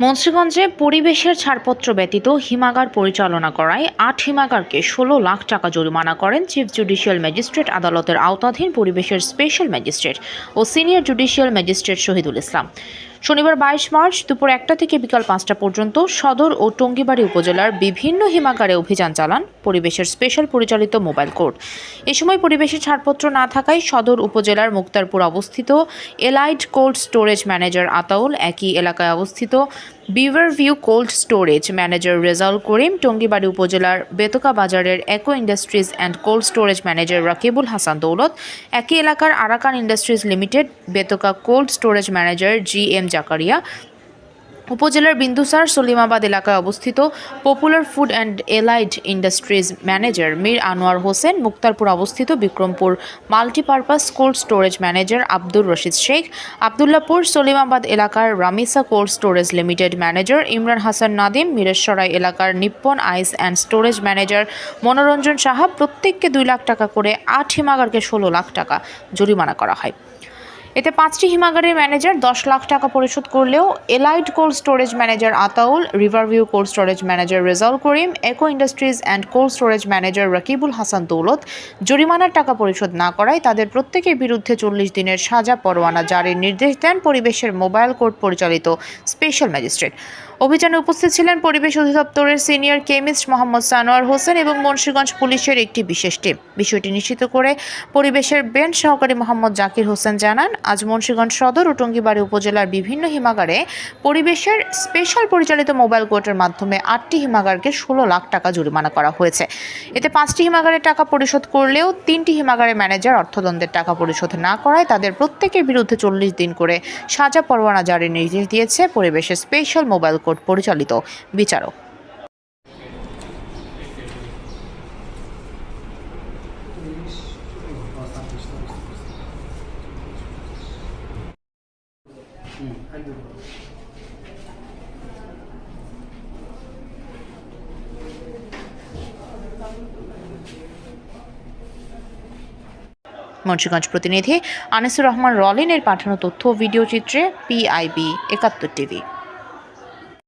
মুন্সিগঞ্জে পরিবেশের ছাড়পত্র ব্যতীত হিমাগার পরিচালনা করায় আট হিমাগারকে ষোলো লাখ টাকা জরিমানা করেন চিফ জুডিশিয়াল ম্যাজিস্ট্রেট আদালতের আওতাধীন পরিবেশের স্পেশাল ম্যাজিস্ট্রেট ও senior judicial magistrate Shahidul Islam. শনিবার বাইশ মার্চ দুপুর একটা থেকে বিকাল পাঁচটা পর্যন্ত সদর ও টঙ্গিবাড়ি উপজেলার বিভিন্ন হিমাগারে অভিযান চালান পরিবেশের স্পেশাল পরিচালিত মোবাইল কোর্ট। এ সময় পরিবেশের ছাড়পত্র না থাকায় সদর উপজেলার মুক্তারপুর অবস্থিত allied cold storage manager Ataul একই এলাকায় অবস্থিত river view cold storage manager Rezaul Karim Tongibari উপজেলার বেতকা বাজারের eco industries and cold storage manager Rakibul Hasan Daulat একই এলাকার Arakan industries limited Betka cold storage manager G M Zakaria উপজেলার বিন্দুসার সলিমাবাদ এলাকায় অবস্থিত popular food and allied industries manager Mir Anwar Hossain Muktarpur অবস্থিত Bikrampur multipurpose cold storage manager Abdur Rashid Sheikh, Abdullapur Salimabad এলাকার Ramisa cold storage limited manager Imran Hasan Nadim Mirsharai এলাকার Nippon ice and storage manager Monoranjan Saha প্রত্যেককে দুই লাখ টাকা করে আট হিমাগারকে ষোলো লাখ টাকা জরিমানা করা হয়। এতে পাঁচটি হিমাগারের ম্যানেজার দশ লাখ টাকা পরিশোধ করলেও allied cold storage manager Ataul, river view cold storage manager Rezaul Karim, eco industries and cold storage manager Rakibul Hasan Daulat জরিমানার টাকা পরিশোধ না করায় তাদের প্রত্যেকের বিরুদ্ধে চল্লিশ দিনের সাজা পরোয়ানা জারির নির্দেশ দেন পরিবেশের মোবাইল কোর্ট পরিচালিত স্পেশাল ম্যাজিস্ট্রেট। অভিযানে উপস্থিত ছিলেন পরিবেশ অধিদপ্তরের সিনিয়র কেমিস্ট মোহাম্মদ সানোয়ার হোসেন এবং মুন্সীগঞ্জ পুলিশের একটি বিশেষ টিম। বিষয়টি নিশ্চিত করে পরিবেশের বেঞ্চ সহকারী মোহাম্মদ জাকির হোসেন জানান আজ মুন্সিগঞ্জ সদর ও টঙ্গিবাড়ি উপজেলার বিভিন্ন হিমাগারে পরিবেশের স্পেশাল পরিচালিত মোবাইল কোর্টের মাধ্যমে আটটি হিমাগারকে ষোলো লাখ টাকা জরিমানা করা হয়েছে। এতে পাঁচটি হিমাগারের টাকা পরিশোধ করলেও তিনটি হিমাগারের ম্যানেজার অর্থদণ্ডের টাকা পরিশোধ না করায় তাদের প্রত্যেকের বিরুদ্ধে চল্লিশ দিন করে সাজা পরোয়ানা জারির নির্দেশ দিয়েছে পরিবেশের স্পেশাল মোবাইল কোর্ট পরিচালিত বিচারক। মুন্সিগঞ্জ প্রতিনিধি আনিসুর রহমান রলিনের পাঠানো তথ্য ভিডিও চিত্রে পিআইবি একাত্তর টিভি।